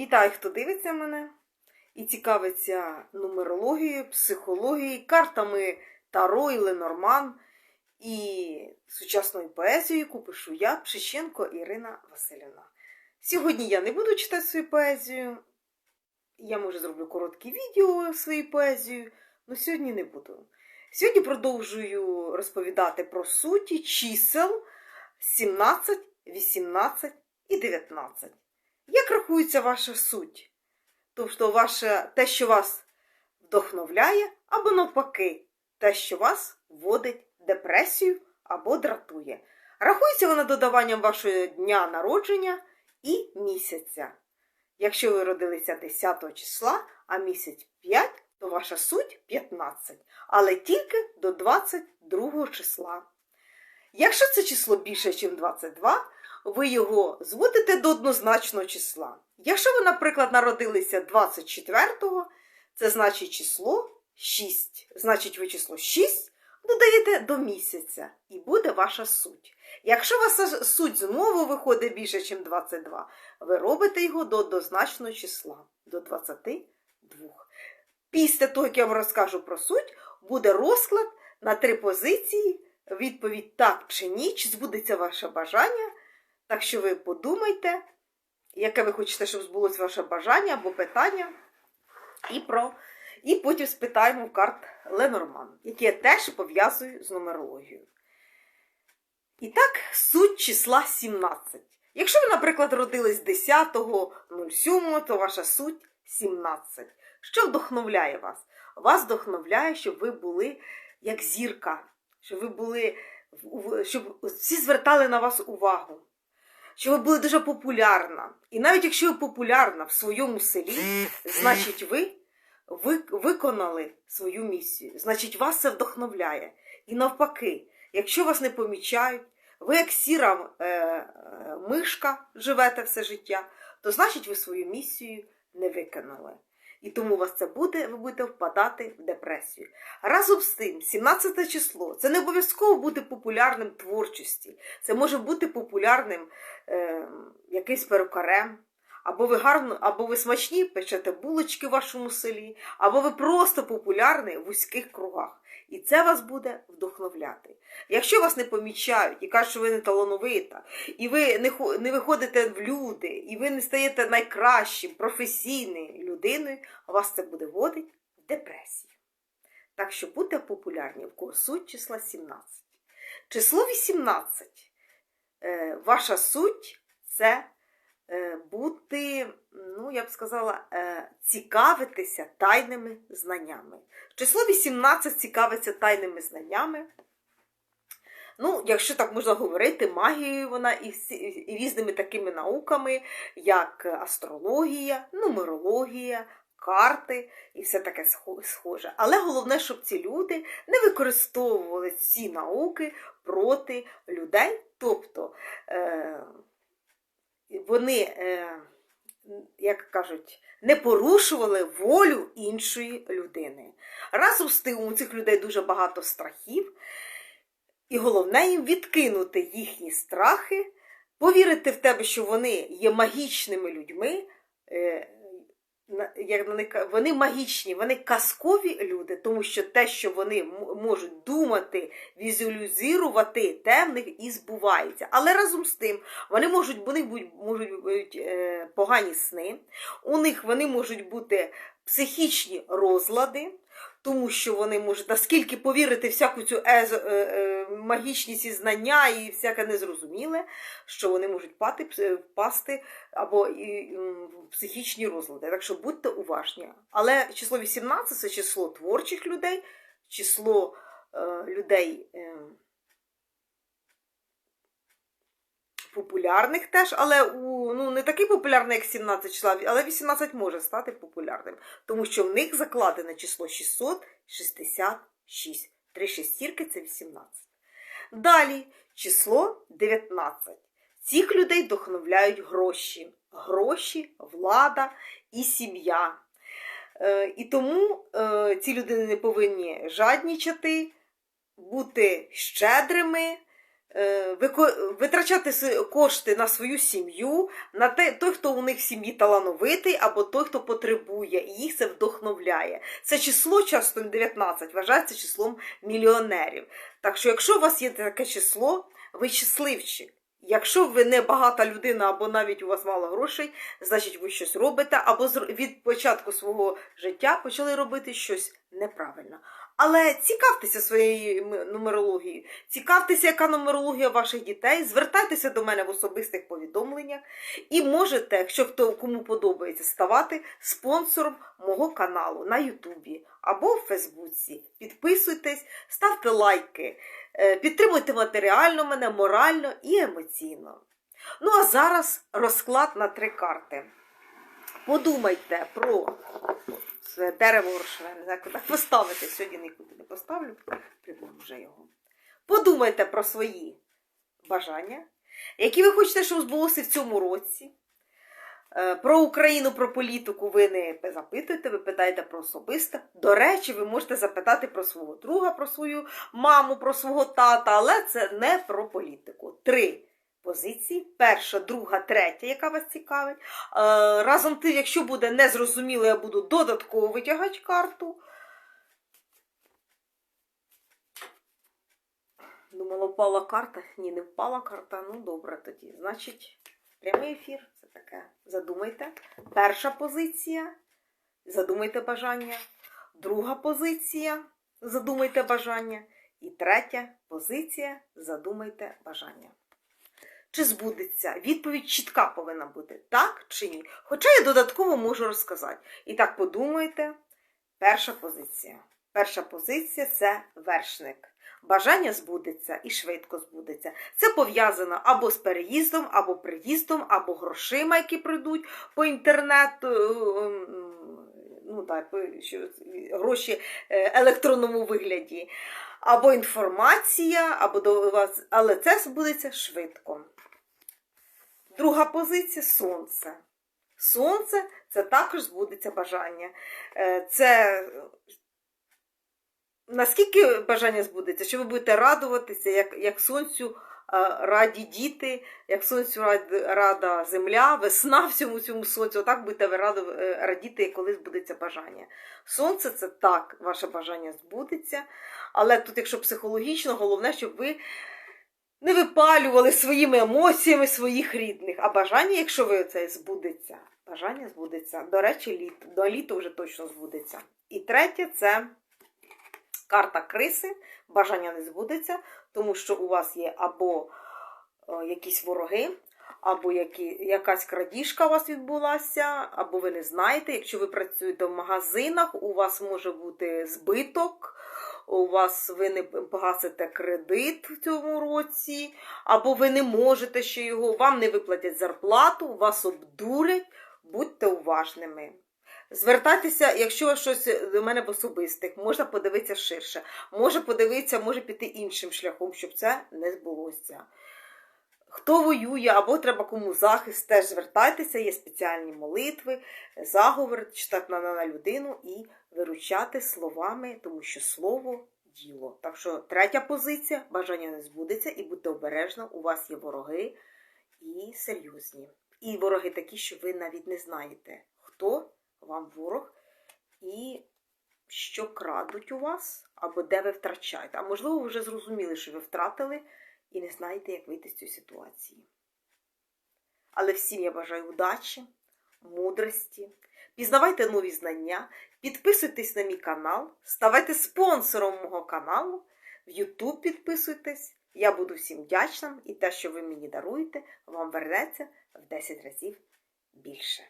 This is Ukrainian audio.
Вітаю, хто дивиться мене і цікавиться нумерологією, психологією, картами Таро і Ленорман і сучасною поезією, яку пишу я, Пшищенко Ірина Васильівна. Сьогодні я не буду читати свою поезію. Я, може, зроблю коротке відео своєю поезією, але сьогодні не буду. Сьогодні продовжую розповідати про суті чисел 17, 18 і 19. Як рахується ваша суть? Тобто ваше, те, що вас вдохновляє, або навпаки, те, що вас вводить в депресію або дратує. Рахується вона додаванням вашого дня народження і місяця. Якщо ви родилися 10 числа, а місяць 5, то ваша суть 15, але тільки до 22 числа. Якщо це число більше, ніж 22, ви його зводите до однозначного числа. Якщо ви, наприклад, народилися 24-го, це значить число 6. Значить, ви число 6 додаєте до місяця, і буде ваша суть. Якщо ваша суть знову виходить більше, ніж 22, ви робите його до однозначного числа, до 22. Після того, як я вам розкажу про суть, буде розклад на три позиції. Відповідь так чи ні, чи збудеться ваше бажання. Так що ви подумайте, яке ви хочете, щоб збулося ваше бажання або питання. І про... і потім спитаємо в карт Ленорман, які я теж пов'язую з нумерологією. І так, суть числа 17. Якщо ви, наприклад, родились 10.07, то ваша суть 17. Що вдохновляє вас? Вас вдохновляє, щоб ви були як зірка, щоб ви були, щоб всі звертали на вас увагу, щоб ви були дуже популярна. І навіть якщо ви популярна в своєму селі, значить ви, ви виконали свою місію, значить вас це вдохновляє. І навпаки, якщо вас не помічають, ви як сіра е, е, мишка живете все життя, то значить ви свою місію не виконали. І тому у вас це буде, ви будете впадати в депресію. Разом з тим, 17 число це не обов'язково бути популярним творчості. Це може бути популярним е, якимсь перукарем, або ви гарно, або ви смачні печете булочки в вашому селі, або ви просто популярні в вузьких кругах. І це вас буде вдохновляти. Якщо вас не помічають і кажуть, що ви не талановита, і ви не виходите в люди, і ви не стаєте найкращим професійною людиною, вас це буде вводити в депресію. Так що будьте популярні, в кого суть числа 17. Число 18. Е, ваша суть це бути, ну, я б сказала, е, цікавитися тайними знаннями. Число 18 цікавиться тайними знаннями. Ну, якщо так можна говорити, магією вона і, і різними такими науками, як астрологія, нумерологія, карти і все таке схоже. Але головне, щоб ці люди не використовували ці науки проти людей. Тобто е, вони, е, як кажуть, не порушували волю іншої людини. Разом з тим, у цих людей дуже багато страхів. І головне їм відкинути їхні страхи, повірити в тебе, що вони є магічними людьми. Вони магічні, вони казкові люди, тому що те, що вони можуть думати, візуалізувати, те в них і збувається. Але разом з тим вони можуть у них можуть бути погані сни, у них вони можуть бути психічні розлади тому що вони можуть наскільки повірити всяку цю езо, е, е, магічність і знання і всяке незрозуміле, що вони можуть пати, впасти або і, в психічні розлади. Так що будьте уважні. Але число 18 це число творчих людей, число е, людей. Е, Популярних теж, але у, ну, не такий популярний, як 17 числа, але 18 може стати популярним, тому що в них закладене число 666. Три шестірки це 18. Далі число 19. Цих людей вдохновляють гроші. Гроші, влада і сім'я. Е, і тому е, ці люди не повинні жаднічати, бути щедрими витрачати с- кошти на свою сім'ю, на те, той, хто у них в сім'ї талановитий, або той, хто потребує, і їх це вдохновляє. Це число часто 19 вважається числом мільйонерів. Так що, якщо у вас є таке число, ви щасливчик. Якщо ви не багата людина, або навіть у вас мало грошей, значить ви щось робите, або від початку свого життя почали робити щось неправильно. Але цікавтеся своєю нумерологією, цікавтеся, яка нумерологія ваших дітей, звертайтеся до мене в особистих повідомленнях і можете, якщо хто кому подобається, ставати спонсором мого каналу на Ютубі або в Фейсбуці. Підписуйтесь, ставте лайки, е, підтримуйте матеріально мене, морально і емоційно. Ну а зараз розклад на три карти. Подумайте про це дерево грошове, не знаю, куди поставити. Сьогодні нікуди не поставлю, приберу вже його. Подумайте про свої бажання, які ви хочете, щоб збулося в цьому році. Е, Про Україну, про політику ви не запитуєте, ви питаєте про особисте. До речі, ви можете запитати про свого друга, про свою маму, про свого тата, але це не про політику. Три позиції: перша, друга, третя, яка вас цікавить. Е, Разом тим, якщо буде незрозуміло, я буду додатково витягати карту. Думала, впала карта. Ні, не впала карта. Ну, добре тоді. Значить, прямий ефір це таке. Задумайте. Перша позиція. Задумайте бажання. Друга позиція. Задумайте бажання. І третя позиція. Задумайте бажання. Чи збудеться? Відповідь чітка повинна бути так чи ні. Хоча я додатково можу розказати. І так подумайте. Перша позиція. Перша позиція це вершник. Бажання збудеться і швидко збудеться. Це пов'язано або з переїздом, або приїздом, або грошима, які прийдуть по інтернету. е, ем, Ну, так, гроші е, електронному вигляді, або інформація, або до вас, але це збудеться швидко. Друга позиція сонце. Сонце це також збудеться бажання. Е, Це наскільки бажання збудеться, що ви будете радуватися, як, як сонцю е, раді діти, як сонцю рада земля, весна всьому цьому сонцю. Отак будете ви е, радіти, коли збудеться бажання. Сонце це так, ваше бажання збудеться. Але тут, якщо психологічно, головне, щоб ви не випалювали своїми емоціями своїх рідних. А бажання, якщо ви це збудеться, бажання збудеться. До речі, літо. До літа вже точно збудеться. І третє це карта криси. Бажання не збудеться, тому що у вас є або е, якісь вороги, або які, якась крадіжка у вас відбулася, або ви не знаєте. Якщо ви працюєте в магазинах, у вас може бути збиток, у вас ви не погасите кредит в цьому році, або ви не можете ще його, вам не виплатять зарплату, вас обдурять, будьте уважними. Звертайтеся, якщо щось до мене в особистих, можна подивитися ширше, може подивитися, може піти іншим шляхом, щоб це не збулося. Хто воює або треба кому захист, теж звертайтеся, є спеціальні молитви, заговор, читати на, на людину і виручати словами, тому що слово діло. Так що третя позиція бажання не збудеться, і будьте обережно, у вас є вороги і серйозні. І вороги такі, що ви навіть не знаєте, хто вам ворог і що крадуть у вас, або де ви втрачаєте. А можливо, ви вже зрозуміли, що ви втратили і не знаєте, як вийти з цієї ситуації. Але всім я бажаю удачі, мудрості. Пізнавайте нові знання, підписуйтесь на мій канал, ставайте спонсором мого каналу, в YouTube підписуйтесь. Я буду всім вдячна, і те, що ви мені даруєте, вам вернеться в 10 разів більше.